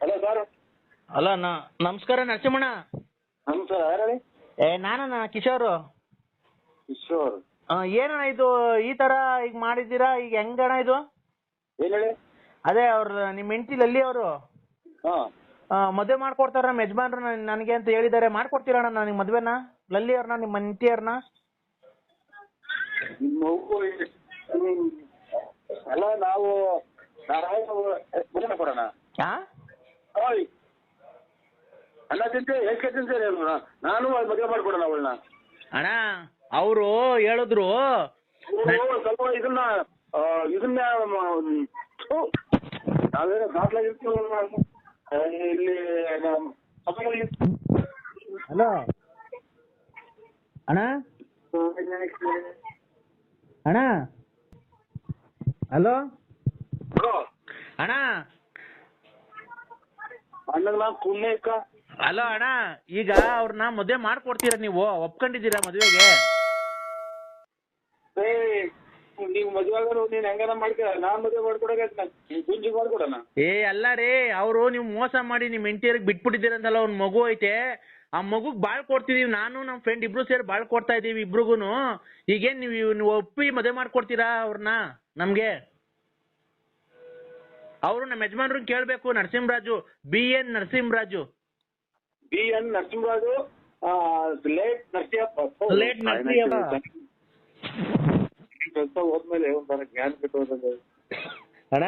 Hello sir. ಅಲ್ಲ ನಾ ನಮಸ್ಕಾರ ನರಸಿಂಹಣ್ಣ. ನಮಸ್ಕಾರ ಯಾರು ಹೇಳಿ ಏ ನಾನಣ್ಣ ಕಿಶೋರು. ಕಿಶೋರ್. ಆ, ಏನಣ್ಣ ಇದು ಈ ತರ ಈಗ ಮಾಡಿದ್ದೀರಾ? ಈಗ ಹೆಂಗಣ್ಣ ಇದು? ಏನ್ ಹೇಳಿ ಅದೇ ಅವ್ರ ನಿಮ್ಮ ಹೆಂಡತಿ ಲಲ್ಲಿ ಅವರು. ಹಾ. ಮದುವೆ ಮಾಡ್ಕೊಡ್ತಾರ ನಮ್ಮ ಯಜಮಾನ್ರು ನನ್- ನನಗೆ ಅಂತ ಹೇಳಿದ್ದಾರೆ. ಮಾಡ್ಕೊಡ್ತೀರಣ್ಣ ನನಗೆ ಮದುವೆನ? ಲಲ್ಲಿ ಅವ್ರನ್ನ ನಿಮ್ಮ ಹೆಂಡತಿಯವ್ರನ್ನ ನಿಮ್ಮ ಮಗು ಹ್ಮ್. ಅಲ್ಲ ನಾವು ನಾವು ಮದುವೆ ಕೊಡೋಣ? ಓಯ್. ಅಣ್ಣ ತಿಂತೆ ಎಷ್ಟು ತಿಂತೇನೆ ನಾನು ಮದುವೆ ಮಾಡ್ಕೊಡೋಣ ಅವಳನ್ನ. ಅಣ್ಣ ಅವರು ಹೇಳಿದ್ರು ಸ್ವಲ್ಪ ಇದನ್ನ ಆ, ಇದನ್ನ ನಾವೇನೋ ಇಲ್ಲಿ ನಮ್ಮ ಸಭೆಗಳಿಗೆ ಹಲೋ ಅಣ್ಣ. ಅಣ್ಣ? Hello hello? ಅಣ್ಣ? ಅಣ್ಣಗ್ ನಾ ಅಲೋ ಇಕ್ಕ ಅಣ್ಣ ಈಗ ಅವ್ರನ್ನ ಮದ್ವೆ ಮಾಡ್ಕೊಡ್ತೀರ ನೀವು? ಒಪ್ಕೊಂಡಿದ್ದೀರಾ ಮದ್ವೆಗೆ? ಏ ನೀವು ಮದುವೆ ಆಗೋರು ನೀನ್ ಹೆಂಗಾರ ಮಾಡ್ಕ ನಾನ್ ಮದುವೆ ಮಾಡ್ಕೊಡಕ್ಕೆ ನೀನ್. ಗುಂಜಿ ಮಾಡ್ಕೊಡಣ. ಏ ಅಲ್ಲ ರೀ ಅವರು ನೀವು ಮೋಸ ಮಾಡಿ ನಿಮ್ಮ ಹೆಂಡತಿಯರಿಗೆ ಬಿಟ್ಬಿಟ್ಟಿದ್ದೀರಂತಲ್ಲ ಅವ್ನ್ ಮಗು ಐತೆ. ಆ ಮಗುಗ್ ಬಾಳ್ ಕೊಡ್ತಿದೀವಿ ನಾನು ನಮ್ ಫ್ರೆಂಡ್ ಇಬ್ರು ಸೇರಿ ಬಾಳ್ ಕೊಡ್ತಾ ಇದೀವಿ ಇಬ್ರಿಗೂನು. ಈಗೇನ್ ನೀವು ನೀವು ಒಪ್ಪಿ ಮದ್ವೆ ಮಾಡ್ಕೊಡ್ತೀರಾ ಅವ್ರನ್ನ ನಮ್ಗೆ? ಅವರು ನಮ್ಮ ಯಜಮಾನ್ರನ್ನ ಕೇಳಬೇಕು Narasimharaju B N Narasimharaju. B N Narasimharaju late Narasimhappa. Late Narasimhappa. ಕೆಲಸ ಹೋದ್ಮೇಲೆ ಒಂಥರ ಜ್ಞಾನ ಬಿಟ್ಟು ಅಣ್ಣ?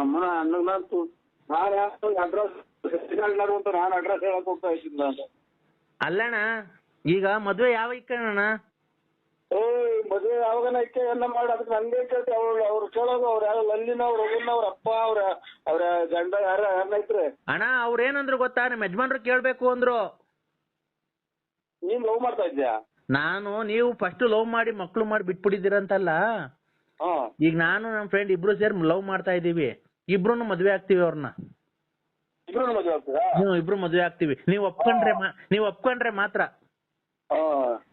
ಅಮ್ಮನ ಅಣ್ಣಗ್ ನಾನು ಅಡ್ರೆಸ್ ಅಂತ ನಾನು ಅಡ್ರೆಸ್ ಹೇಳಕ್ ಹೋಗ್ತಾ ಇದ್ದಿಲ್ಲ ಅಲ್ಲಣ್ಣ ಈಗ ಮದ್ವೆ ಯಾವ ಇಕ್ಕಣ್ಣ ಏಯ್ ಮದುವೆ ಯಾವಾಗನ ಇಕ್ಕೆ ಎಲ್ಲ ಮಾಡಿ ಅದಕ್ಕೆ ನನ್ಗೆ ಕೇಳ್ತಿ ಅವ್ರು ಅವ್ರು ಕೇಳೋದು ಅವ್ರ ಯಾರು ಲಲ್ಲಿನ ಅವ್ರ ಅಪ್ಪ ಅವ್ರ ಅವ್ರ ಗಂಡ ಯಾರ ಯಾರನ್ನೈತ್ರಿ ಅಣ್ಣ ಅವ್ರ ಏನಂದ್ರು ಗೊತ್ತಾ? ನಿಮ್ಮ ಯಜಮಾನ್ರು ಕೇಳ್ಬೇಕು ಅಂದ್ರು. ನೀನ್ ಲವ್ ಮಾಡ್ತಾ ಇದ್ಯಾ ನಾನು ನೀವು ಫಸ್ಟ್ ಲವ್ ಮಾಡಿ ಮಕ್ಳು ಮಾಡಿ ಬಿಟ್ಬಿಟ್ಟಿದ್ದೀರಂತಲ್ಲ? ಹಾ. ಈಗ ನಾನು ನಮ್ಮ ಫ್ರೆಂಡ್ ಇಬ್ರು ಸೇರಿ ಲವ್ ಮಾಡ್ತಾ ಇದೀವಿ ಇಬ್ರು ಮದ್ವೆ ಆಗ್ತೀವಿ ಅವ್ರನ್ನ ಇಬ್ರು ಮದುವೆ ಆಗ್ತದಾ ನೀವು ಇಬ್ರು ಮದ್ವೆ ಆಗ್ತೀವಿ. ನೀವು ಒಪ್ಕೊಂಡ್ರೆ ಮಾ- ನೀವು ಒಪ್ಕೊಂಡ್ರೆ ಮಾತ್ರ.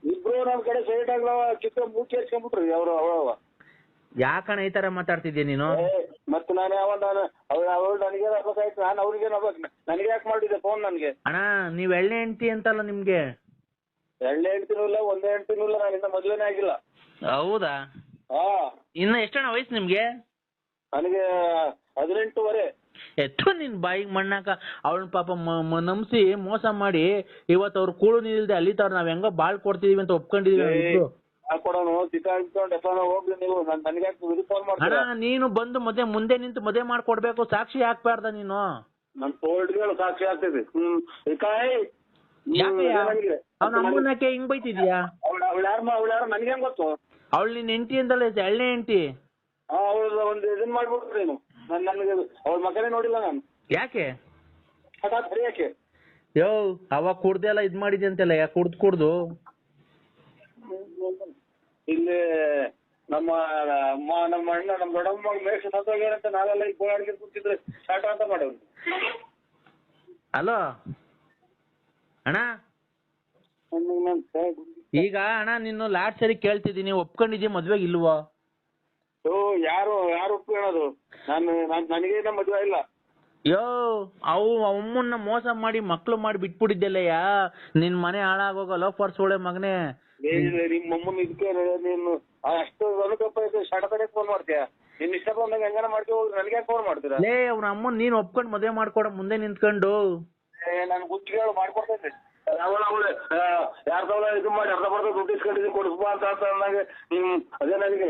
ಇಬ್ರು ನಮ್ ಕಡೆ ಸೈಡ್ ಆಗ್ಲವ ಕಿತ್ತ ಮೂಕಿ ಹಚ್ಕೊಂಡ್ಬಿಟ್ರಿ ಅವ್ರು ಅವ ಯಾಕಣ ಈ ತರ ಮಾತಾಡ್ತಿದ್ದೆ ನೀನು? ಮತ್ತೆ ನಾನು ಯಾವ ನಾನು ಅವ್ರು ಅವ್ರು ನನಗೆ ಆಗ್ಬೇಕಾಯ್ತು ನಾನು ಅವ್ರಿಗೆ ಆಗ್ಬೇಕು ನನಗೆ ಯಾಕೆ ಮಾಡಿದ್ದೆ ಫೋನ್ ನನಗೆ? ಅಣ್ಣ ನೀವ್ ಎಳ್ಳೆ ಹೆಂಡ್ತಿ ಅಂತಲ್ಲ ನಿಮ್ಗೆ? ಎರಡನೇ ಹೆಂಡ್ತಿನೂ ಇಲ್ಲ ಒಂದೇ ಹೆಂಡ್ತಿನೂ ಇಲ್ಲ ನಾನು ಇನ್ನ ಮದ್ವೆನೇ ಆಗಿಲ್ಲ. ಹೌದಾ? ಹಾ. ಇನ್ನ ಎಷ್ಟಣ್ಣ ವಯಸ್ಸು ನಿಮ್ಗೆ? ನನಗೆ ಹದಿನೆಂಟುವರೆ. ಎತ್ತು ನಿನ್ ಬಾಯಿಗೆ ಮಣ್ಣಾಕ. ಅವಳನ್ನ ಪಾಪ ನಂಬಿಸಿ ಮೋಸ ಮಾಡಿ ಇವತ್ತು ಅವ್ರ ಕೂಳು ನಿಲ್ದೆ ಅಲ್ಲಿತಾವ್ರ ನಾವ್ ಹೆಂಗೋ ಬಾಳ್ ಕೊಡ್ತಿದೀವಿ ಅಂತ ಒಪ್ಕೊಂಡಿದೀವಿ ಅಣ್ಣ ನೀನು ಬಂದು ಮದ್ವೆ ಮುಂದೆ ನಿಂತು ಮದ್ವೆ ಮಾಡ್ಕೊಡ್ಬೇಕು ಸಾಕ್ಷಿ ಹಾಕ್ಬಾರ್ದ ನೀನು. ಸಾಕ್ಷಿ ಆಗ್ತದೆ ಅವ್ನ ಅಮ್ಮನಕ್ಕೆ ಹಿಂಗ್ ಬೈತಿದ್ಯಾ? ಅವಳ ನಿನ್ ಹೆಂಡತಿ ಅಂತಲ್ಲ ಎಳ್ಳೆ ಹೆಂಡತಿ. ಅವಳ ಒಂದು ಇದನ್ ಮಾಡ್ಬಿಡ್ತೀನಿ ನೀನು. ನನ್ ನನಗೆ ಅವಳ ಮಗನೇ ನೋಡಿಲ್ಲ ನಾನು. ಯಾಕೆ? ಹಠಾತ್ ಯಾಕೆ ಯೋ ಅವಾಗ ಕುಡ್ದೆ ಎಲ್ಲ ಇದ್ ಮಾಡಿದ್ಯ ಅಂತೆಲ್ಲ ಯಾಕೆ ಕುಡ್ದು ಕುಡ್ದು? ಇಲ್ಲಿ ನಮ್ಮ ಅಮ್ಮ ನಮ್ಮ ಅಣ್ಣ ನಮ್ಮ ದೊಡ್ಡಮ್ಮ ಮೇಷ ಸತ್ತೋಗ್ಯಾರಂತ ನಾವೆಲ್ಲ ಈಗ ಗೋಳಾಡ್ಗೆ ಕೂತಿದ್ರೆ ಸ್ಟಾರ್ಟ್ ಅಂತ ಮಾಡೋರು. ಹಲೋ ಅಣ್ಣ? ಈಗ ಅಣ್ಣ ನಿನ್ನ ಲಾಸ್ಟ್ ಸರಿ ಕೇಳ್ತಿದ್ದೀನಿ ಒಪ್ಕೊಂಡಿದ್ಯಾ ಮದ್ವೆಗೆ ಇಲ್ವೋ? ಯಾರು ಯಾರು ಒಪ್ಕೊಳ್ಳೋದು? ನಾನು ನಾನ್ ನನಗೆ ಇನ್ನ ಮದುವೆ ಇಲ್ಲ. ಯೋ ಅವು ಅಮ್ಮನ್ನ ಮೋಸ ಮಾಡಿ ಮಕ್ಳು ಮಾಡಿ ಬಿಟ್ಬಿಟ್ಟಿದ್ದೆಲ್ಲಯ್ಯ. ನಿನ್ ಮನೆ ಹಾಳಾಗೋಗ ಲೋಫರ್ಸ್ ಒಳ್ಳೆ ಮಗನೇ. ಏ, ನಿಮ್ಮ ಅಮ್ಮನ ಇದಕ್ಕೆ ನೀನು ಅಷ್ಟು ಅನುಕಂಪ ಇದೆ ಫೋನ್ ಮಾಡ್ತೀಯ? ನಿನ್ ಇಷ್ಟ ಬಂದಾಗ ಹೆಂಗಾನ ಮಾಡ್ತೀವಿ ನನಗೆ ಫೋನ್ ಮಾಡ್ತೀರಾ? ಲೇ ಅವ್ನ ಅಮ್ಮನ್ ನೀನ್ ಒಪ್ಕೊಂಡ್ ಮದ್ವೆ ಮಾಡ್ಕೊಡ ಮುಂದೆ ನಿಂತ್ಕೊಂಡು. ಏ ನಾನು ಗುತ್ತಿಗೆ ಮಾಡ್ಕೊಡ್ತಾ ಇದ್ದೆ ಅವಳ ಅವಳು ಯಾರ್ದವಳ ಇದು ಮಾಡಿ ಅರ್ಧ ಬರ್ದ ದುಡ್ಡು ಇಸ್ಕೊಂಡಿದ್ದೀನಿ ಕೊಡಿಸ್ಬಾ ಅಂತ ಅಂತ ಅಂದಾಗ ನಿಮ್ ಅದೇ ನನಗೆ.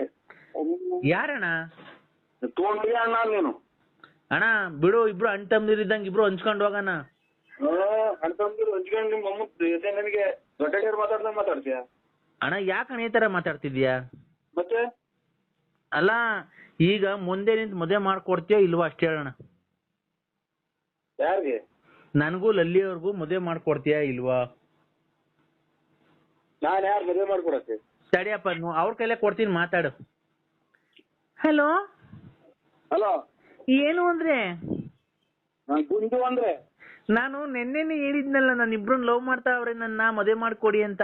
ಯಾರಣ್ಣ? ತೊಗೊಂಡಿಗೆ ಅಣ್ಣ ನೀನು? ಅಣ್ಣ ಬಿಡು ಇಬ್ರು ಅಣ್ಣ ತಮ್ಮದಿರಿದ್ದಂಗೆ ಇಬ್ರು ಹಂಚ್ಕೊಂಡು ಹೋಗೋಣ ಅಣ್ತಂದ್ರು ಹಂಚ್ಕೊಂಡು ನಿಮ್ಮ ಅಮ್ಮ ನನಗೆ ದೊಡ್ಡ ಮಾತಾಡ್ದಂಗೆ ಮಾತಾಡ್ತೀಯ? ಅಣ್ಣ ಯಾಕಣ್ಣ ಈ ತರ ಮಾತಾಡ್ತಿದ್ಯಾ ಮತ್ತೆ? ಅಲ್ಲ ಈಗ ಮುಂದೆ ನಿಂತ ಮದುವೆ ಮಾಡ್ಕೊಡ್ತೀಯೋ ಇಲ್ವಾ ಅಷ್ಟೇ ಹೇಳೋಣ ಯಾರಿಗೆ? ನನಗೂ ಲಲ್ಲಿಯವ್ರಿಗೂ ಮದುವೆ ಮಾಡ್ಕೊಡ್ತೀಯಾ ಇಲ್ವಾ? ನಾನು ಯಾರು ಮದುವೆ ಮಾಡ್ಕೊಡಕ್ಕೆ? ಸರಿಯಪ್ಪ ನೀವು ಅವ್ರ ಕೈಲೇ ಕೊಡ್ತೀನಿ ಮಾತಾಡು. ಹಲೋ? ಹಲೋ? ಏನು ಅಂದ್ರೆ? ನಾನು ಗುಂಡು ಅಂದ್ರೆ? ನಾನು ನೆನ್ನೆನೆ ಹೇಳಿದ್ನಲ್ಲ ನಾನು ಇಬ್ರನ್ನ ಲವ್ ಮಾಡ್ತಾ ಅವ್ರೆ ನನ್ನ ಮದುವೆ ಮಾಡ್ಕೊಡಿ ಅಂತ.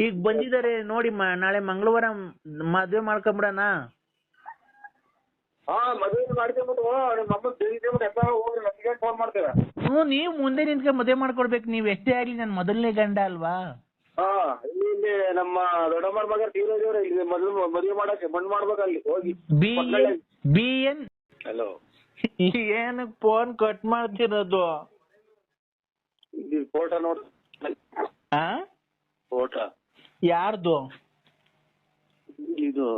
ಈಗ ಬಂದಿದ್ದಾರೆ ನೋಡಿ ನಾಳೆ ಮಂಗಳವಾರ ಮದುವೆ ಮಾಡ್ಕೊಂಬಿಡಣ. ಹಾ ಮದುವೆ ಮಾಡ್ಕೊಂಬಿಟ್ಟು ನಿಮ್ಮ ಅಮ್ಮ ತಿಳಿದ್ಬಿಟ್ಟು ಎಪ್ಪ ಮಾಡ್ತೀರಾ? ಹ್ಞೂ ನೀವು ಮುಂದೆ ನಿಂತ್ಕೊಂಡ್ ಮದುವೆ ಮಾಡ್ಕೊಡ್ಬೇಕು ನೀವ್ ಎಷ್ಟೇ ಆಗ್ಲಿ ನನ್ನ ಮೊದಲನೇ ಗಂಡ ಅಲ್ವಾ? ಹಾ ಇಲ್ಲಿ ನಮ್ಮ ದೊಡ್ಡಮ್ಮನ ಮಗ ತೀರೋದೇವ್ರೆ ಇಲ್ಲಿ ಮೊದಲು ಮದುವೆ ಮಾಡಕ್ಕೆ ಮಣ್ಣು ಮಾಡ್ಬೇಕು ಅಲ್ಲಿ ಹೋಗಿ. B B N hello phone cut ಮಾಡ್ತಿರೋದು? ಫೋಟೋ ನೋಡ್. ಆ? ಫೋಟೋ ಯಾರ್ದು? ಇದು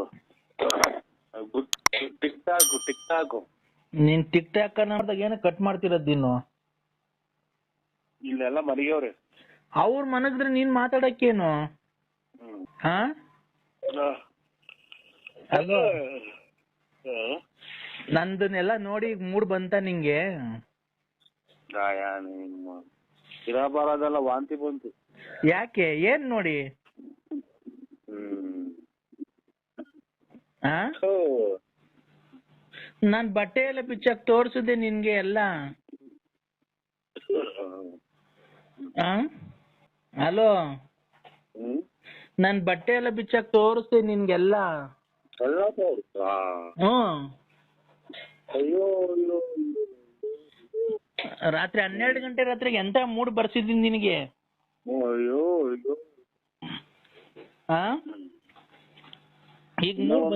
ಟಿಕ್ ಟಾಕ್ ಟಿಕ್ ಟಾಕ್ ನೀನ್ ಟಿಕ್ ಟಾಕ್ ನೋಡಿದಾಗ ಏನ ಕಟ್ ಮಾಡ್ತಿರೋದು ನೀನು? ಇಲ್ಲೆಲ್ಲ ಮರಿಗವ್ರೆ ಅವ್ರ ಮನಗಿದ್ರೆ ನೀನ್ ಮಾತಾಡಕ್ಕೇನು? ಹಾ ಹಲೋ ನಂದನ್ನೆಲ್ಲ ನೋಡಿ ಮೂಡ್ ಬಂತ ನಿಂಗೆ? ಇರಬಾರದಲ್ಲ ಬರೋದೆಲ್ಲ ವಾಂತಿ ಬಂತು. ಯಾಕೆ? ಏನ್ ನೋಡಿ? ನಾನ್ ಬಟ್ಟೆ ಎಲ್ಲ ಬಿಚ್ಚಾಕ್ ತೋರ್ಸಿದೆ ನಿನ್ಗೆ ಎಲ್ಲ. ಹಲೋ ನಾನ್ ಬಟ್ಟೆ ಎಲ್ಲ ಬಿಚ್ಚಾಕ್ ತೋರಿಸ್ತೀನಿ ನಿನ್ಗೆಲ್ಲ? ಹ್ಮ್ ಅಯ್ಯೋ ಅಯ್ಯೋ. ರಾತ್ರಿ ಹನ್ನೆರಡು ಗಂಟೆ ರಾತ್ರಿಗೆ ಎಂತ ಮೂಡ್ ಬರ್ಸಿದ್ದೀನಿ ನಿನಗೆ? ಅಯ್ಯೋ ಅಯ್ಯೋ. ಆ? ಈಗ ಮೂಡ್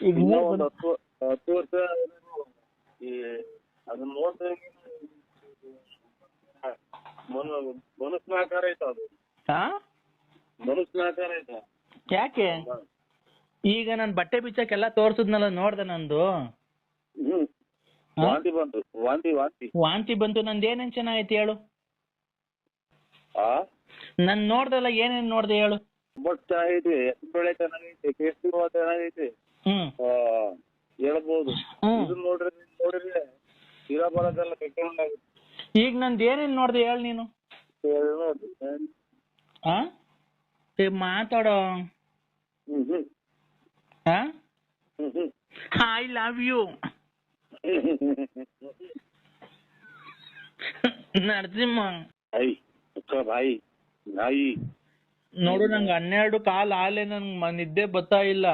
ಈಗ ಇನ್ನೂ ಮೂಡ್ ಒಂದು ಬಂದ್- ಹತ್ತು ಹತ್ತು ವರ್ಷ ಈ ಅದನ್ನ ನೋಡ್ತಾ ಮನು ಮನುಷ್ಯನ ಆಕಾರ ಐತ ಅದು. ಆ? ಮನುಷ್ಯನ ಆಕಾರ ಐತ ಯಾಕೆ? ಈಗ ನಾನ್ ಬಟ್ಟೆ ಬಿಚ್ಚಕ್ಕೆಲ್ಲ ತೋರ್ಸಿದ್ನಲ್ಲ ನೋಡ್ದೆ ನಂದು. ಹ್ಮ್? ವಾಂತಿ ಬಂತು. ವಾಂತಿ ವಾಂತಿ. ವಾಂತಿ ಬಂತು ನಂದು ಏನೇನ್ ಚೆನ್ನಾಗೈತೆ ಹೇಳು. ಆ? ನನ್ ನೋಡ್ದಲ್ಲ ಏನೇನ್ ನೋಡ್ದೆ ಹೇಳು. ಬಟ್ ಚೆನ್ನಾಗೈತಿ. ಬೆಳೆ ಚೆನ್ನಾಗೈತಿ. ಕೇಸರಿ ಹೂವ ಚೆನ್ನಾಗೈತಿ. ಹ್ಮ್. ಆ, ಹೇಳ್ಬೋದು. ಹ್ಮ್. ಇದನ್ನ ನೋಡ್ರಿ ನೋಡಿದ್ರೆ ಇರ ಬರೋದೆಲ್ಲ ಕೆಟ್ಟೊಂಡಾಗುತ್ತೆ ಈಗ ನಂದು ಏನೇನ್ ನೋಡ್ದೆ ಹೇಳು ನೀನು. ನೋಡ್ರಿ. ಆ? ಮಾತಾಡೋ. I love you Narasimha. I ಅಕ್ಕ ಬಾಯಿ ನಾಯಿ. ನೋಡು ನಂಗೆ ಹನ್ನೆರಡು ಕಾಲ್ ಆಲೆ ನನ್ಗೆ ನಿದ್ದೆ ಬರ್ತಾ ಇಲ್ಲ.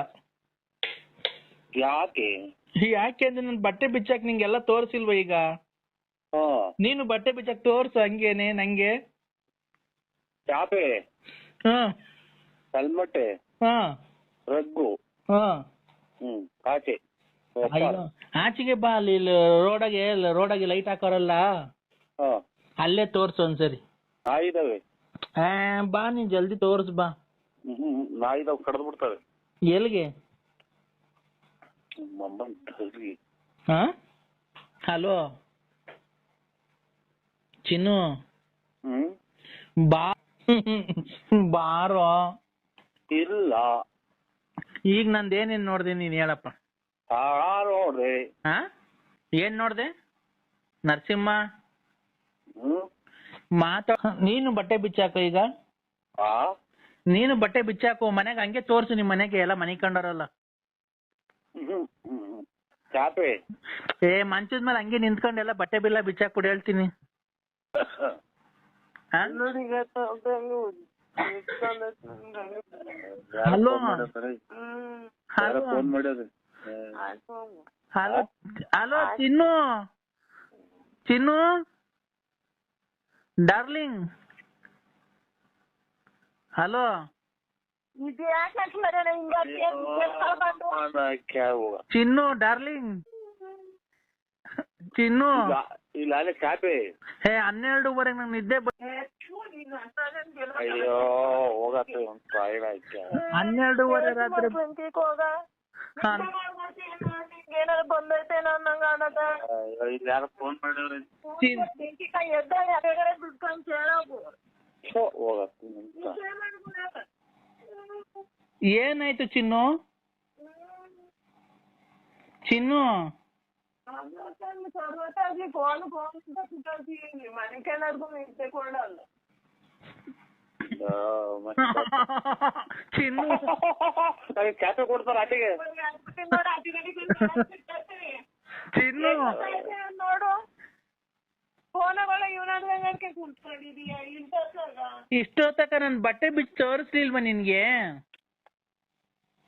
ಯಾಕೆ? ಯಾಕೆ ಅಂದ್ರೆ ನನ್ ಬಟ್ಟೆ ಬಿಚ್ಚಾಕ್ ನಿಂಗೆಲ್ಲ ತೋರ್ಸಿಲ್ವ ಈಗ? ನೀನು ಬಟ್ಟೆ ಬಿಚ್ಚಾಕ್ ತೋರ್ಸು ಹಂಗೇನೆ ನಂಗೆ. ಚಾಪೆ ಹಾ ಕಲ್ಮಟ್ಟೆ ಹಾ. ರಗ್ಗು ಹಾ. ಹ್ಮ್ ಕಾಚೆ ಅಯ್ಯೋ ಆಚೆಗೆ ಬಾ ಅಲ್ಲಿ ರೋಡಾಗೆ ರೋಡಾಗೆ ಲೈಟ್ ಹಾಕೋರಲ್ಲ? ಹಾ. ಅಲ್ಲೇ ತೋರ್ಸು ಒಂದ್ಸರಿ. ನಾಯಿದಾವೆ. ಆ, ಬಾ ನೀನ್ ಜಲ್ದಿ ತೋರ್ಸ್ ಬಾ. ಹ್ಮ್ ನಾಯಿದಾವ್ ಕಡ್ದು ಬಿಡ್ತವೆ. ಎಲ್ಲಿಗೆ? ಮಮ್ಮನ್ ಹಾ? ಹಲೋ? ಚಿನ್ನು? ಹ್ಮ್. ಬಾ. ಬಾರೋ. ಇಲ್ಲ ಈಗ ನಂದು ಏನೇನ್ ನೋಡ್ದೆ ನೀನ್ ಹೇಳಪ್ಪ. ನೋಡ್ರಿ ಹಾ ಏನ್ ನೋಡ್ದೆ? ನರಸಿಂಹ? ಮಾತ ನೀನು ಬಟ್ಟೆ ಬಿಚ್ಚಾಕ ಈಗ. ನೀನು ಬಟ್ಟೆ ಬಿಚ್ಚಾಕು ಮನೆಗೆ ಹಂಗೆ ತೋರ್ಸು ನಿಮ್ ಮನೆಗೆ ಎಲ್ಲ ಮನೆ ಕಂಡಾರಲ್ಲ ಏ ಮಂಚದ ಮೇಲೆ ಹಂಗೆ ನಿಂತ್ಕೊಂಡೆಲ್ಲ ಬಟ್ಟೆ ಬಿಲ್ಲ ಬಿಚ್ಚಾಕ್ ಕೊಡಿ ಹೇಳ್ತೀನಿ? ಹಲೋ. ಹಲೋ ಹಲೋ ಹಲೋ ಚಿನ್ನು. ಚಿನ್ನು. ಡಾರ್ಲಿಂಗ್ ಹಲೋ ಚಿನ್ನು ಡಾರ್ಲಿಂಗ್ ಚಿನ್ನು. ಇಲ್ಲ ಹೇ ಹನ್ನೆರಡುವರೆಗೆ ನಂಗೆ ನಿದ್ದೆ ಬ- ಅಯ್ಯೋ ಹೋಗತ್ತೆ ಒಂದ್ ಸಾವಿರ ಆಯ್ತು ಹನ್ನೆರಡುವರೆ ರಾತ್ರಿ ಹಾ. ಏನಾದ್ರು ಬಂದೈತೆ ನಂಗ ಅನ್ನದ ಅಯ್ಯೋ, ಇಲ್ಲಿ ಯಾರೋ ಫೋನ್ ಮಾಡೋರು ಚಿನ್ ಬೆಂಕಿಕಾಯಿ ಎದ್ದ ಯಾಕಡೆ ದುಡ್ಕೊಂಡ್ ಕೇಳೋಗು ಹೋಗತ್ತೆ ನಿಂತ ಏನಾಯ್ತು ಚಿನ್ನು ಚಿನ್ನು ಸರ್ವತಾಗಿ ಫೋನ್ ಫೋನ್ ಸುತ್ತಾಡ್ತೀನಿ ಮನೆಕೆಲ್ಲರಿಗೂ ನಿಂತೆ ಕೊಡಲ್ಲ ಚಿನ್ನು ಕ್ಯಾಫೆ ಕೊಡ್ತಾರ ಆಟಿಗೆ. ಚಿನ್ನು ನೋಡು ಇಷ್ಟೊತ್ತಕ ನನ್ ಬಟ್ಟೆ ಬಿಚ್ಚಿ ತೋರಿಸ್ಲಿಲ್ವಾ ನಿನ್ಗೆ?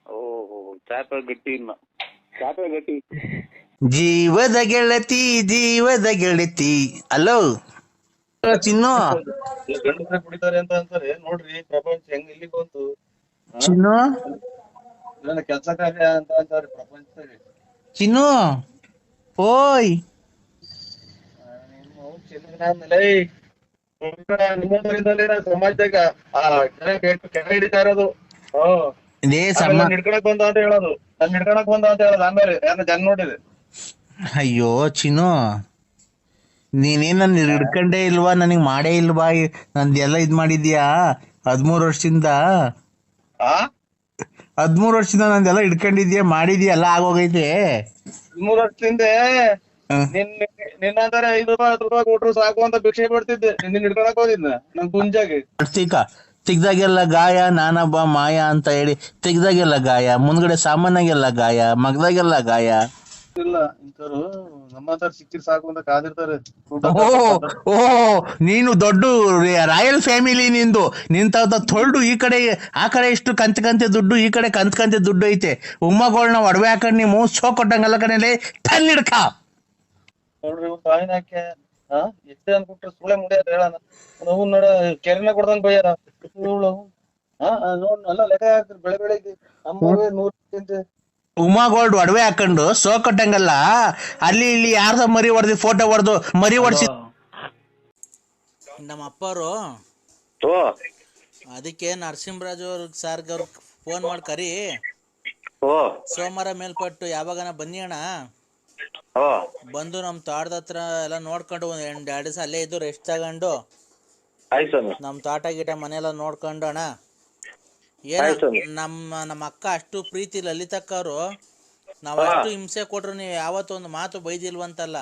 ಓಹೋ ಚಾಪೆ ಗಟ್ಟಿ ಇಲ್ಲ ಚಾಪೆ ಗಟ್ಟಿ. ಜೀವದ ಗೆಳತಿ ಜೀವದ ಗೆಳತಿ. ಅಲೋ? ಚಿನ್ನು. ಗಂಡಸ್ರೆ ಕುಡಿತಾರೆ ಅಂತ ಅಂತಾರೆ. ನೋಡ್ರಿ ಪ್ರಪಂಚ ಹೆಂಗ್ ಇಲ್ಲಿ ಬಂತು? ಚಿನ್ನು? ನನ್ನ ಕೆಲಸ ಕಾರ್ಯ ಅಂತ ಅಂತಾರೆ ಪ್ರಪಂಚ ಚಿನ್ನು? ಓಯ್. ಸಮಾಜದಾಗ ಆ ಕೆರೆ ಹಿಡಿತಾ ಇರೋದು. ಹಿಡ್ಕೊಳಕ್ ಬಂದ ಅಂತ ಹೇಳೋದು. ನಾನ್ ಹಿಡ್ಕೊಳಕ್ ಬಂದ ಅಂತ ಹೇಳೋದು. ಆಮೇಲೆ ಯಾರ ಜನ ನೋಡಿದೆ. ಅಯ್ಯೋ ಚಿನ್ನು. ನೀನೇನ್ ನನ್ ಹಿಡ್ಕಂಡೇ ಇಲ್ವಾ? ನನಗ್ ಮಾಡೇ ಇಲ್ವಾ? ನಂದೆಲ್ಲ ಇದ್ ಮಾಡಿದ್ಯಾ? ಹದ್ಮೂರ್ ವರ್ಷದಿಂದ ಆ? ಹದ್ಮೂರ್ ವರ್ಷದಿಂದ ನಂದೆಲ್ಲ ಹಿಡ್ಕೊಂಡಿದ್ಯಾ? ಮಾಡಿದ್ಯಾ? ಎಲ್ಲ ಆಗೋಗೈತೆ? ಮೂರ್ ವರ್ಷದಿಂದ ಹ. ನಿನ್ ನಿನ್ನಂತಾರೆ ಐದು ರೂಪಾಯಿ ಹತ್ತು ರೂಪಾಯಿ ಕೊಟ್ರು ಸಾಕು ಅಂತ ಭಿಕ್ಷೆ ಬಿಡ್ತಿದ್ದೆ ನಿನ್ನ ಹಿಡ್ಕೊಳಕ್ ಹೋದಿದ್ನ ನನ್ ಗುಂಜಾಗಿ ತೆಗ್ದಾಗೆಲ್ಲ ಗಾಯ ನಾನಬ್ಬ ಮಾಯ ಅಂತ ಹೇಳಿ ತೆಗ್ದಾಗೆಲ್ಲ ಗಾಯ ಮುಂದ್ಗಡೆ ಸಾಮಾನ್ಯಾಗೆಲ್ಲ ಗಾಯ ಮಗದಾಗೆಲ್ಲ ಗಾಯ. ಇಲ್ಲ ಇಂಥವ್ರು ನಮ್ಮ ಹತ್ರ ಸಿಕ್ಕಿರ್ ಸಾಕು ಅಂತ ಕಾದಿರ್ತಾರೆ. ಓ ಓ ನೀನು ದೊಡ್ಡ ರಾಯಲ್ ಫ್ಯಾಮಿಲಿ ನಿಂದು. ನಿಂತ ತೊಳ್ಡು ಈ ಕಡೆ ಆ ಕಡೆ ಇಷ್ಟು ಕಂತ ಕಂತೆ ದುಡ್ಡು ಈ ಕಡೆ ಕಂತ ಕಂತೆ ದುಡ್ಡು ಐತೆ. ಉಮ್ಮಗಳನ್ನ ಒಡವೆ ಹಾಕೊಂಡು ನೀವು ಸೋ ಕೊಟ್ಟಂಗಲ್ಲ ಕಡೆಯಲ್ಲಿ ಟನ್ ಹಿಡ್ಕ. ನೋಡ್ರಿ ಕಾಯಿನ ಹಾಕ್ಯ ಹಾ ಎಷ್ಟೇ ಅನ್ಬಿಟ್ರೆ ಸುಳೆ ಮುಡಿಯೋದ್ ಹೇಳಣ. ನಾವು ನೋಡ ಕೆರೆನ ಕೊಡ್ದಂಗ್ ಬೈಯಾರ. ಹಾ ನೋಡ್ ಎಲ್ಲ ಲೆಕ್ಕ ಹಾಕ್ತಾರೆ ಬೆಳೆ ಬೆಳಿಗ್ಗೆ ನೂರು ನೂರ್ ತಿಂತೆ ಉಮಾ ಗೋಲ್ಡ್ ಒಡವೆ ಹಾಕೊಂಡು ಸೋ ಕಟ್ಟಂಗಲ್ಲ ಅಲ್ಲಿ ಇಲ್ಲಿ ಯಾರ್ದ ಮರಿ ಹೊಡೆದು ಫೋಟೋ ಹೊಡೆದು ಮರಿ ಹೊಡ್ಸಿ ನಮ್ಮ ಅಪ್ಪರು ಓ ಅದಕ್ಕೆ ನರಸಿಂಹರಾಜ್ ಅವ್ರ ಸಾರ್ಗ ಅವ್ರಿಗೆ ಫೋನ್ ಮಾಡಿ ಕರಿ. ಓ ಸೋಮವಾರ ಮೇಲ್ಪಟ್ಟು ಯಾವಾಗನ ಬನ್ನಿ ಅಣ್ಣ. ಓ ಬಂದು ನಮ್ಮ ತೋಟದ ಹತ್ರ ಎಲ್ಲ ನೋಡ್ಕೊಂಡು ಒಂದು ಎರಡು ಎರಡು ದಿವಸ ಅಲ್ಲೇ ಇದ್ದು ರೆಸ್ಟ್ ತಗೊಂಡು ನಮ್ ಸ್ವಾಮಿ. ನಮ್ಮ ತೋಟ ಗೀಟ ಮನೆಯೆಲ್ಲ ನೋಡ್ಕೊಂಡು ಅಣ್ಣ. ಏನ ನಮ್ಮ ನಮ್ಮ ಅಕ್ಕ ಅಷ್ಟು ಪ್ರೀತಿ ಲಲಿತಕ್ಕ ಅವರು ನಾವು ಅಷ್ಟು ಹಿಂಸೆ ಕೊಟ್ರು ನೀವು ಯಾವತ್ತೂ ಒಂದು ಮಾತು ಬೈದಿಲ್ವಂತಲ್ಲ.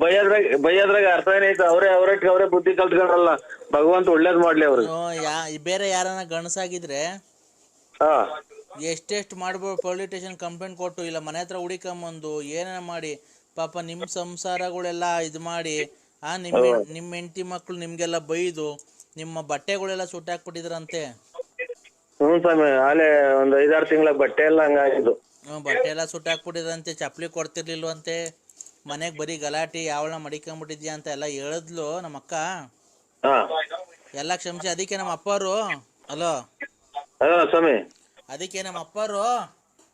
ಬೈಯದ್ರಾಗ ಬೈಯದ್ರಾಗ ಅರ್ಥ ಏನೈತೆ ಅವರೇ ಅವರೇ ಅವರೇ ಬುದ್ಧಿ ಕಲ್ತ್ಕೊಂಡ್ರಲ್ಲ. ಭಗವಂತ ಒಳ್ಳೇದ್ ಮಾಡ್ಲಿ ಅವ್ರಿಗೆ. ಹ್ಞೂ, ಯಾ ಬೇರೆ ಯಾರನ್ನ ಗಣಸಾಗಿದ್ರೆ ಹಾ. ಎಷ್ಟೆಷ್ಟು ಮಾಡ್ಬೋದು ಪೊಲೀಸ್ ಸ್ಟೇಷನ್ ಕಂಪ್ಲೇಂಟ್ ಕೊಟ್ಟು ಇಲ್ಲ ಮನೆ ಹತ್ರ ಹುಡಿಕೊಂಬಂದು ಏನೇನ ಮಾಡಿ ಪಾಪ ನಿಮ್ಮ ಸಂಸಾರಗಳೆಲ್ಲ ಇದು ಮಾಡಿ ಆ ನಿಮ್ಮ ನಿಮ್ಮ ಹೆಂಡತಿ ಮಕ್ಕಳು ನಿಮಗೆಲ್ಲ ಬೈದು ನಿಮ್ಮ ಬಟ್ಟೆಗಳೆಲ್ಲ ಸುಟ್ಟಾಕ್ಬಿಟ್ಟಿದ್ರಂತೆ ಹ್ಞೂ ಸ್ವಾಮಿ ಆಲೆ ಒಂದ್ ಐದಾರು ತಿಂಗಳ ಬಟ್ಟೆ ಎಲ್ಲ ಹಂಗಾಗಿದ್ದು. ಹ್ಮ್, ಬಟ್ಟೆ ಎಲ್ಲ ಸುಟ್ಟಾಕ್ಬಿಟ್ಟಿದ್ರಂತೆ ಚಪ್ಪಲಿ ಕೊಡ್ತಿರ್ಲಿಲ್ವಂತೆ? ಮನೆಗೆ ಬರೀ ಗಲಾಟೆ ಯಾವಳ ಮಡಿಕೊಂಡ್ಬಿಟ್ಟಿದ್ಯಾ ಅಂತ ಎಲ್ಲ ಹೇಳಿದ್ಲು ನಮ್ಮ ಅಕ್ಕ ಹಾ. ಎಲ್ಲ ಕ್ಷಮಿಸಿ ಅದಕ್ಕೆ ನಮ್ಮ ಅಪ್ಪರು? ಹಲೋ ಹಾ ಸ್ವಾಮಿ. ಅದಕ್ಕೆ ನಮ್ಮ ಅಪ್ಪರು?